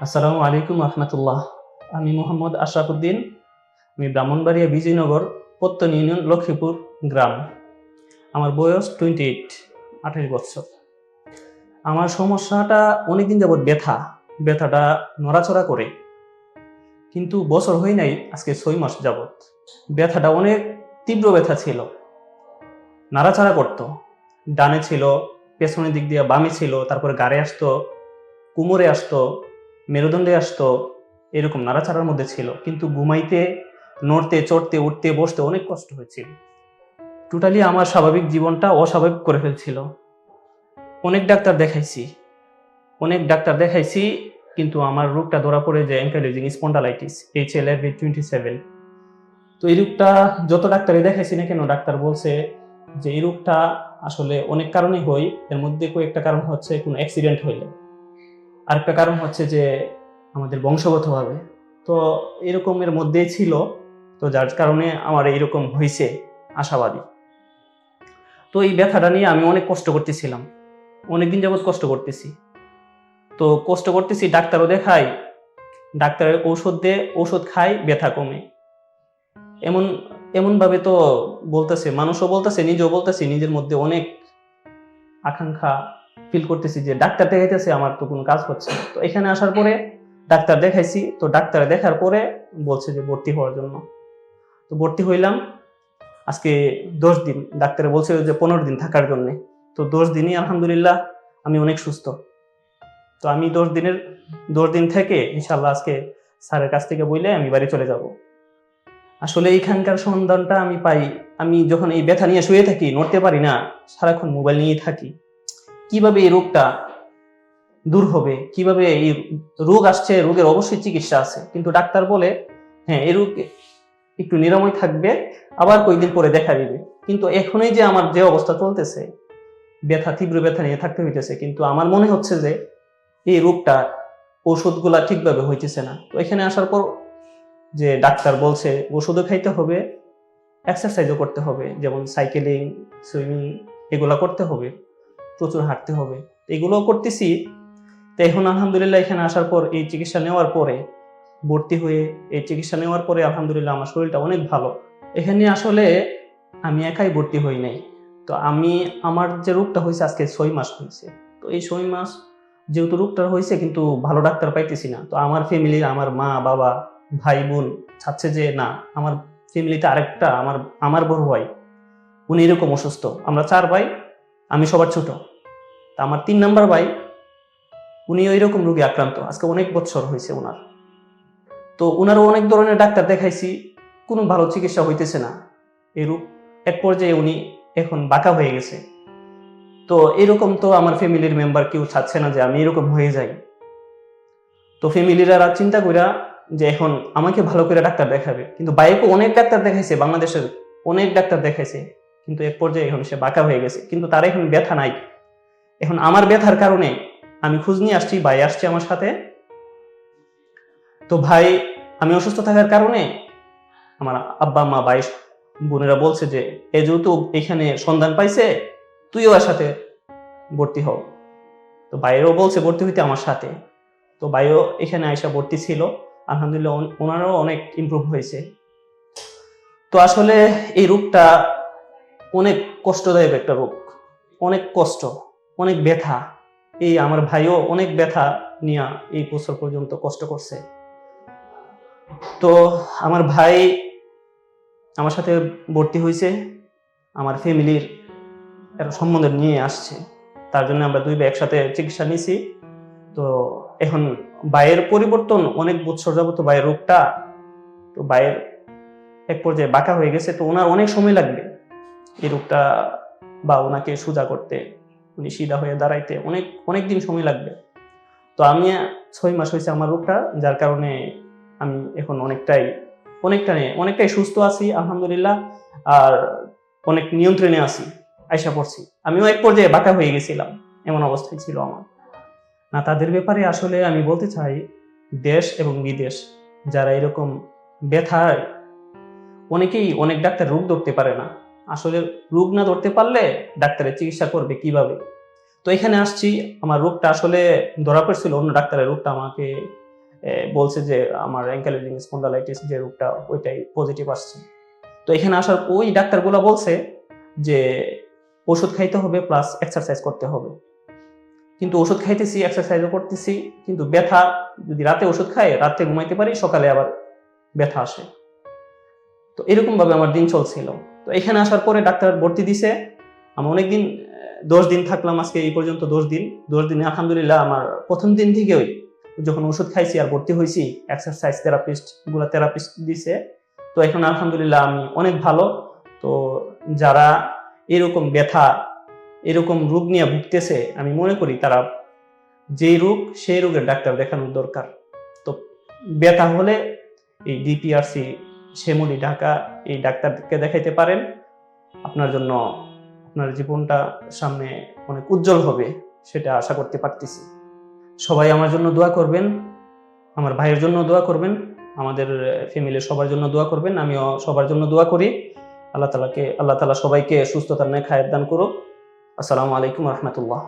আসসালামু আলাইকুম রহমতুল্লাহ। আমি মোহাম্মদ আশরাফুদ্দিন। আমি ব্রাহ্মণবাড়িয়া বিজয়নগর পত্তন ইউনিয়ন লক্ষ্মীপুর গ্রাম। আমার বয়স টোয়েন্টি এইট আঠাশ বছর। আমার সমস্যাটা অনেকদিন যাবৎ ব্যথা। ব্যথাটা নড়াচড়া করে। কিন্তু বছর হয় নাই, আজকে ছয় মাস যাবৎ। ব্যথাটা অনেক তীব্র ব্যথা ছিল। নাড়াচাড়া করতো। ডানে ছিল, পেছনের দিক দিয়ে বামে ছিল, তারপরে গাড়ে আসতো, কোমরে আসতো। মেরুদণ্ডে আসতো, এরকম নাড়াচাড়ার মধ্যে ছিল। কিন্তু ঘুমাইতে, নড়তে, চড়তে, উঠতে, বসতে অনেক কষ্ট হয়েছিল। টোটালি আমার স্বাভাবিক জীবনটা অস্বাভাবিক করে ফেলছিল। অনেক ডাক্তার দেখাইছি। অনেক ডাক্তার দেখাইছি, কিন্তু আমার রোগটা ধরা পড়ে যে অ্যাঙ্কাইলোজিং স্পন্ডালাইটিস এইচ এল এর টোয়েন্টি সেভেন তো এই রোগটা যত ডাক্তারই দেখাইছি না কেন, ডাক্তার বলছে যে এই রোগটা আসলে অনেক কারণে হয়। এর মধ্যে কয়েকটা কারণ হচ্ছে কোনো অ্যাক্সিডেন্ট হইলে। আরেকটা কারণ হচ্ছে যে আমাদের বংশগতভাবে তো এরকমের মধ্যেই ছিল, তো যার কারণে আমার এইরকম হয়েছে আশাবাদী। তো এই ব্যথাটা নিয়ে আমি অনেক কষ্ট করতেছিলাম। অনেকদিন যাবৎ কষ্ট করতেছি। তো কষ্ট করতেছি, ডাক্তারও দেখাই ডাক্তারের ঔষধ দিয়ে ঔষধ খাই ব্যথা কমে। এমন, এমনভাবে তো বলতেছে, মানুষও বলতেছে, নিজেও বলতেছে, নিজের মধ্যে অনেক আকাঙ্ক্ষা ফিল করতেছি যে ডাক্তার দেখাইতেছে, আমার তো কোনো কাজ হচ্ছে। তো এখানে আসার পরে ডাক্তার দেখাইছি। তো ডাক্তার দেখার পরে বলছে যে ভর্তি হওয়ার জন্য। তো ভর্তি হইলাম। আজকে দশ দিন। ডাক্তারে বলছে যে পনেরো দিন থাকার জন্য। তো দশ দিনই আলহামদুলিল্লাহ আমি অনেক সুস্থ। তো আমি দশ দিনের, দশ দিন থেকে ইনশাল্লাহ আজকে স্যারের কাছ থেকে বইলে আমি বাড়ি চলে যাব। আসলে এইখানকার সন্ধানটা আমি পাই। আমি যখন এই ব্যথা নিয়ে শুয়ে থাকি, নড়তে পারি না, সারাক্ষণ মোবাইল নিয়ে থাকি। কীভাবে এই রোগটা দূর হবে? কীভাবে এই রোগ আসছে? রোগের অবশ্যই চিকিৎসা আছে। কিন্তু ডাক্তার বলে হ্যাঁ এই রোগ একটু নিরাময় থাকবে, আবার কয়েকদিন পরে দেখা দিবে। কিন্তু এখনই যে আমার যে অবস্থা চলতেছে, ব্যথা, তীব্র ব্যথা নিয়ে থাকতে হইতেছে, কিন্তু আমার মনে হচ্ছে যে এই রোগটা ওষুধগুলা ঠিকভাবে হইতেছে না। তো এখানে আসার পর যে ডাক্তার বলছে ওষুধও খাইতে হবে এক্সারসাইজও করতে হবে, যেমন সাইকেলিং সুইমিং এগুলা করতে হবে। প্রচুর হাঁটতে হবে। এগুলোও করতেছি। তো এখন আলহামদুলিল্লাহ এখানে আসার পর এই চিকিৎসা নেওয়ার পরে, ভর্তি হয়ে এই চিকিৎসা নেওয়ার পরে আলহামদুলিল্লাহ আমার শরীরটা অনেক ভালো। এখানে আসলে আমি একাই ভর্তি হই নাই। তো আমি, আমার যে রোগটা হয়েছে আজকে ছয় মাস হয়েছে। তো এই ছয় মাস যেহেতু রোগটা হয়েছে কিন্তু ভালো ডাক্তার পাইতেছি না। তো আমার ফ্যামিলির আমার মা, বাবা, ভাই, বোন চাচ্ছে যে না, আমার ফ্যামিলিতে আরেকটা, আমার আমার বড় ভাই, উনি এরকম অসুস্থ। আমরা চার ভাই আমি সবার ছোট। তা আমার তিন নাম্বার ভাই, উনি ওই রকম রোগে আক্রান্ত। আজকে অনেক বছর হয়েছে ওনার তো ওনারও অনেক ধরনের ডাক্তার দেখাইছি, কোনো ভালো চিকিৎসা হইতেছে না। এই এক পর্যায়ে উনি এখন বাঁকা হয়ে গেছে। তো এরকম তো আমার ফ্যামিলির মেম্বার কেউ চাচ্ছে না যে আমি এরকম হয়ে যাই। তো ফ্যামিলিরা চিন্তা কইরা যে এখন আমাকে ভালো করে ডাক্তার দেখাবে। কিন্তু বাইকে অনেক ডাক্তার দেখাইছে, বাংলাদেশের অনেক ডাক্তার দেখাইছে। কিন্তু এক পর্যায়ে এখন সে বাঁকা হয়ে গেছে। কিন্তু তার এখন ব্যথা নাই। এখন আমার ব্যথার কারণে আমি খোঁজ নিয়ে আসছি, ভাই আসছে আমার সাথে। তো ভাই, আমি অসুস্থ থাকার কারণে আমার আব্বা, মা, ভাই, বোনেরা বলছে যে, এ যেহেতু এখানে সন্ধান পাইছে, তুইও ওর সাথে ভর্তি হও তো ভাইয়েরও বলছে, ভর্তি হইতে আমার সাথে। তো ভাইও এখানে আইসা ভর্তি ছিল। আলহামদুলিল্লাহ ওনারও অনেক ইমপ্রুভ হয়েছে। তো আসলে এই রোগটা অনেক কষ্টদায়ক একটা রোগ, অনেক কষ্ট, অনেক ব্যথা। এই আমার ভাইও অনেক ব্যথা নিয়ে এই বছর পর্যন্ত কষ্ট করছে। তো আমার ভাই আমার সাথে ভর্তি হয়েছে, আমার ফ্যামিলির একটা সম্বন্ধে নিয়ে আসছে। তার জন্য আমরা দুই ভাই একসাথে চিকিৎসা নিয়েছি। তো এখন বায়ের পরিবর্তন, অনেক বছর যাবত বায়ের রোগটা, তো বায়ের এক পর্যায়ে বাঁকা হয়ে গেছে, তো ওনার অনেক সময় লাগবে। এই রোগটা বা ওনাকে সোজা করতে, উনি সিধা হয়ে দাঁড়াইতে অনেক অনেক দিন সময় লাগবে। তো আমি ছয় মাস হয়েছে আমার রোগটা, যার কারণে আমি এখন অনেকটাই অনেকটাই অনেকটাই সুস্থ আছি, আলহামদুলিল্লাহ, আর অনেক নিয়ন্ত্রণে আছি আয়সা পড়ছি। আমিও এক পর্যায়ে বাঁকা হয়ে গেছিলাম, এমন অবস্থায় ছিল আমার। না, তাদের ব্যাপারে আসলে আমি বলতে চাই, দেশ এবং বিদেশ, যারা এরকম ব্যথায়, অনেকেই অনেক ডাক্তার রোগ ধরতে পারে না। আসলে রোগ না ধরতে পারলে ডাক্তারের চিকিৎসা করবে কীভাবে? তো এখানে আসছি, আমার রোগটা আসলে ধরা পড়ছিল, অন্য ডাক্তারের রোগটা আমাকে বলছে যে আমার অ্যাঙ্কালোজিং স্পন্ডালাইটিস যে রোগটা, ওইটাই পজিটিভ আসছে। তো এখানে আসার ওই ডাক্তারগুলো বলছে যে ওষুধ খাইতে হবে প্লাস এক্সারসাইজ করতে হবে। কিন্তু ওষুধ খাইতেছি এক্সারসাইজও করতেছি, কিন্তু ব্যথা, যদি রাতে ওষুধ খাই রাতে ঘুমাইতে পারি, সকালে আবার ব্যথা আসে। তো এরকম ভাবে আমার দিন চলছিল। তো এখানে আসার পরে ডাক্তার ভর্তি দিছে। আমি অনেকদিন দশ দিন থাকলাম, আজকে এই পর্যন্ত দশ দিন। দশ দিনে আলহামদুলিল্লাহ আমার প্রথম দিন থেকেই যখন ওষুধ খাইছি আর ভর্তি হয়েছি এক্সারসাইজ থেরাপিস্টগুলা থেরাপিস্ট দিছে। তো এখন আলহামদুলিল্লাহ আমি অনেক ভালো। তো যারা এরকম ব্যথা, এরকম রোগ নিয়ে ভুগতেছে, আমি মনে করি তারা যেই রোগ, সেই রোগের ডাক্তার দেখানোর দরকার। তো ব্যথা হলে এই ডিপিআরসি শ্যামলি ঢাকা, এই ডাক্তারকে দেখাইতে পারেন। আপনার জন্য আপনার জীবনটা সামনে অনেক উজ্জ্বল হবে, সেটা আশা করতে পারতেছি। সবাই আমার জন্য দোয়া করবেন, আমার ভাইয়ের জন্য দোয়া করবেন, আমাদের ফ্যামিলির সবার জন্য দোয়া করবেন, আমিও সবার জন্য দোয়া করি। আল্লাহ তালাকে আল্লাহ তালা সবাইকে সুস্থতার নেয় খায়ের দান করুক। আসসালামু আলাইকুম রহমতুল্লাহ।